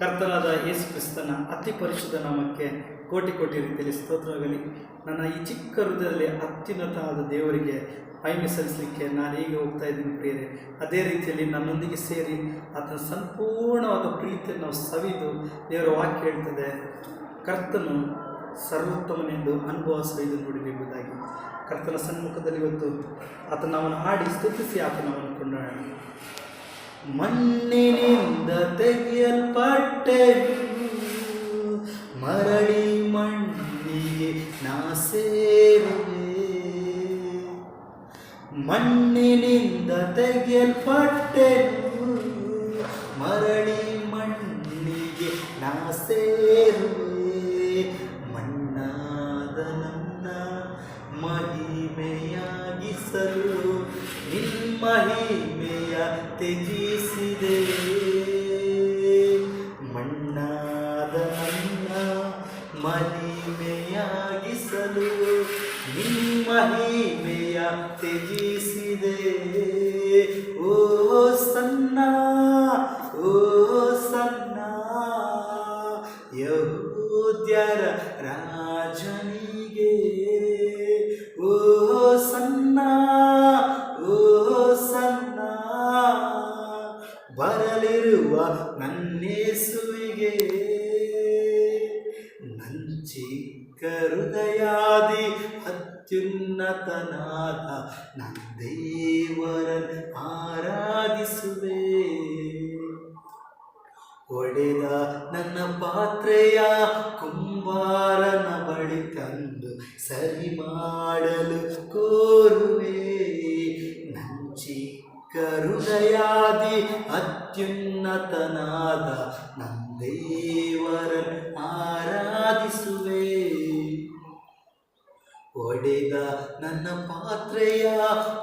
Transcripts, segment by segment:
ಕರ್ತನಾದ ಯೇಸು ಕ್ರಿಸ್ತನ ಅತಿ ಪರಿಶುದ್ಧ ನಾಮಕ್ಕೆ ಕೋಟಿ ಕೋಟಿ ರೀತಿಯಲ್ಲಿ ಸ್ತೋತ್ರವಾಗಲಿ. ನನ್ನ ಈ ಚಿಕ್ಕ ಹೃದಯದಲ್ಲಿ ಅತ್ಯುನ್ನತವಾದ ದೇವರಿಗೆ ಮಹಿಮೆ ಸಲ್ಲಿಸಲಿಕ್ಕೆ ನಾನು ಈಗ ಹೋಗ್ತಾ ಇದ್ದೀನಿ ಪ್ರಿಯರೇ, ಅದೇ ರೀತಿಯಲ್ಲಿ ನನ್ನೊಂದಿಗೆ ಸೇರಿ ಆತನ ಸಂಪೂರ್ಣವಾದ ಪ್ರೀತಿಯನ್ನು ನಾವು ಸವಿದು ದೇವರ ವಾಕ್ಯ ಹೇಳ್ತದೆ, ಕರ್ತನು ಸರ್ವೋತ್ತಮನೆಂದು ಅನುಭವ ಸವಿದು ನೋಡಿರೆಂಬುದಾಗಿ ಕರ್ತನ ಸನ್ಮುಖದಲ್ಲಿ ಇವತ್ತು ಆತನ ಅವನು ಹಾಡಿ ಸ್ತುತಿಸಿ ಆತನವನ್ನು ಕೊಂಡಾಡೋಣ ಕೊಂಡಾಡ ಮಣ್ಣಿನಿಂದ ತೆಗೆಯಲ್ಪಟ್ಟೆ. ಮರಳಿ ಮಣ್ಣಿಗೆ ನಾ ಸೇರುವೆ ಮಣ್ಣಿನಿಂದ ತೆಗೆಯಲ್ಪಟ್ಟೆ. ಮರಳಿ ಮಣ್ಣಿಗೆ ನಾ ತ್ಯಜಿಸಿದೆ ಮಣ್ಣಾದ ನನ್ನ ಮಹಿಮೆಯಾಗಿಸಲು ನಿಮ್ಮಹಿಮೆಯ ತ್ಯಜಿಸಿದೆ. ಓ ಸನ್ನ ಓ ಸನ್ನ ಯಹೂದ್ಯರ ರಾಜನಿಗೆ ಬರಲಿರುವ ನನ್ನೇಸುವಿಗೆ. ನಂಚಿ ಹೃದಯಾದಿ ಅತ್ಯುನ್ನತನಾದ ನನ್ನ ದೇವರ ಆರಾಧಿಸುವೆ. ಒಡೆದ ನನ್ನ ಪಾತ್ರೆಯ ಕುಂಬಾರನ ಬಳಿ ತಂದು ಸರಿ ಮಾಡಲು ಕೋರುವೆ ಕರುದಯಾದಿ ಹೃದಯಾದಿ ಅತ್ಯುನ್ನತನಾದ ನಂದೇವರ ಆರಾಧಿಸುವೆ. ಒಡೆದ ನನ್ನ ಪಾತ್ರೆಯ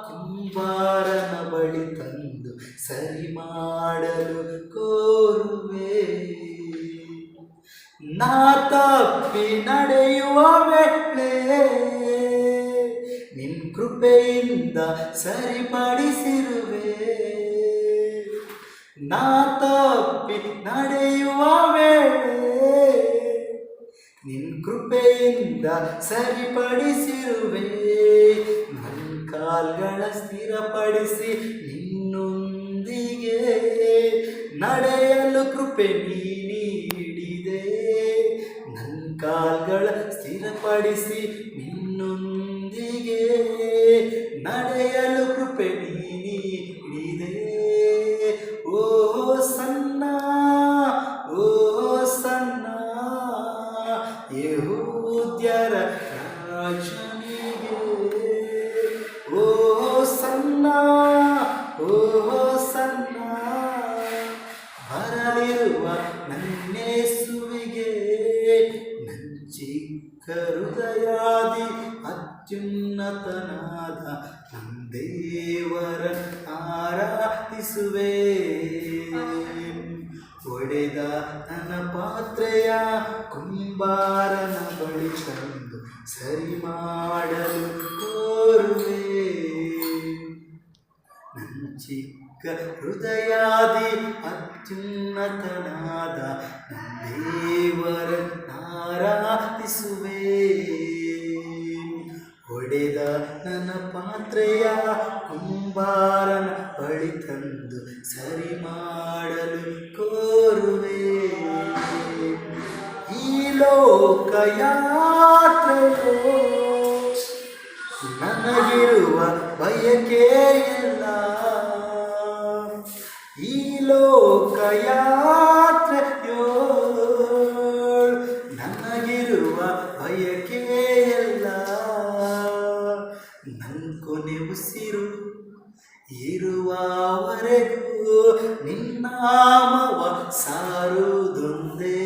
ಕುಂಬಾರನ ಬಳಿ ತಂದು ಸರಿ ಮಾಡಲು ಕೋರುವೆ. ನಾ ತಪ್ಪಿ ನಡೆಯುವ ವೇಳೆ ನಿನ್ ಕೃಪೆಯಿಂದ ಸರಿಪಡಿಸಿರುವೆ. ನಾ ತಪ್ಪಿ ನಡೆಯುವ ವೇಳೆ ನಿನ್ ಕೃಪೆಯಿಂದ ಸರಿಪಡಿಸಿರುವೆ. ನನ್ನ ಕಾಲ್ಗಳ ಸ್ಥಿರಪಡಿಸಿ ನಿನ್ನೊಂದಿಗೆ ನಡೆಯಲು ಕೃಪೆ ನೀಡಿದೆ. ನನ್ನ ಕಾಲ್ಗಳ ಸ್ಥಿರಪಡಿಸಿ ಯಹೂದ್ಯರ ರಾಜನಿಗೆ. ಓ ಸನ್ನ ಓ ಸನ್ನ ಬರಲಿರುವ ನನ್ನ ನಂಚಿಕ್ಕ ಹೃದಯಾದಿ ಅತ್ಯುನ್ನತನಾದ ನಂದೇವರ ದೇವರ ಆರಾಧಿಸುವೆ. ಒಡೆದ ನನ್ನ ಪಾತ್ರೆಯ ಕುಂಬಾರನ ಬಳಿ ತಂದು ಸರಿ ಮಾಡಲು ಕೋರುವೆ. ನನ್ನ ಚಿಕ್ಕ ಹೃದಯಾದಿ ಅತ್ಯುನ್ನತನಾದ ನನ್ನ ದೇವರ ಆರಾಧಿಸುವೆ ಒಡೆದ ನನ್ನ ಪಾತ್ರೆಯ ಕುಂಬಾರನ ಬಳಿ ತಂದು ಸರಿ ಮಾಡಲು ಕೋರುವೆ. ಈ ಲೋಕ ಯಾತ್ರೆಯೋ ನನಗಿರುವ ಬಯಕೆ ಇಲ್ಲ. ಈ ಲೋಕ ಉಸಿರು ಇರುವವರೆಗೂ ನಿನ್ನಾಮವ ಸಾರುವುದೊಂದೇ.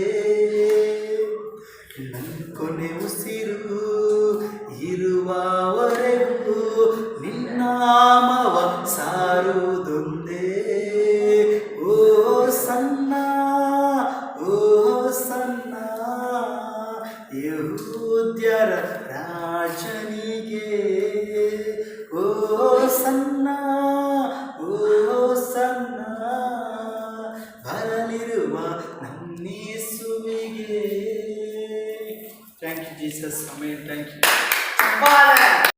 ನನ್ನ ಕೊನೆ ಉಸಿರು, ಇರುವವರೆಗೂ ನಿನ್ನಾಮವ ಸಾರುವುದೊಂದೇ. ಓ ಸಣ್ಣ ಓ ಸಣ್ಣ, ಯಹೂದ್ಯರ ರಾಜನಿಗೆ ಸಣ್ಣ ಓ ಸಣ್ಣ ಬರಲಿರುವ ಕೊಡುವ ನನ್ನೇಸುವಿಗೆ thank you Jesus amen thank you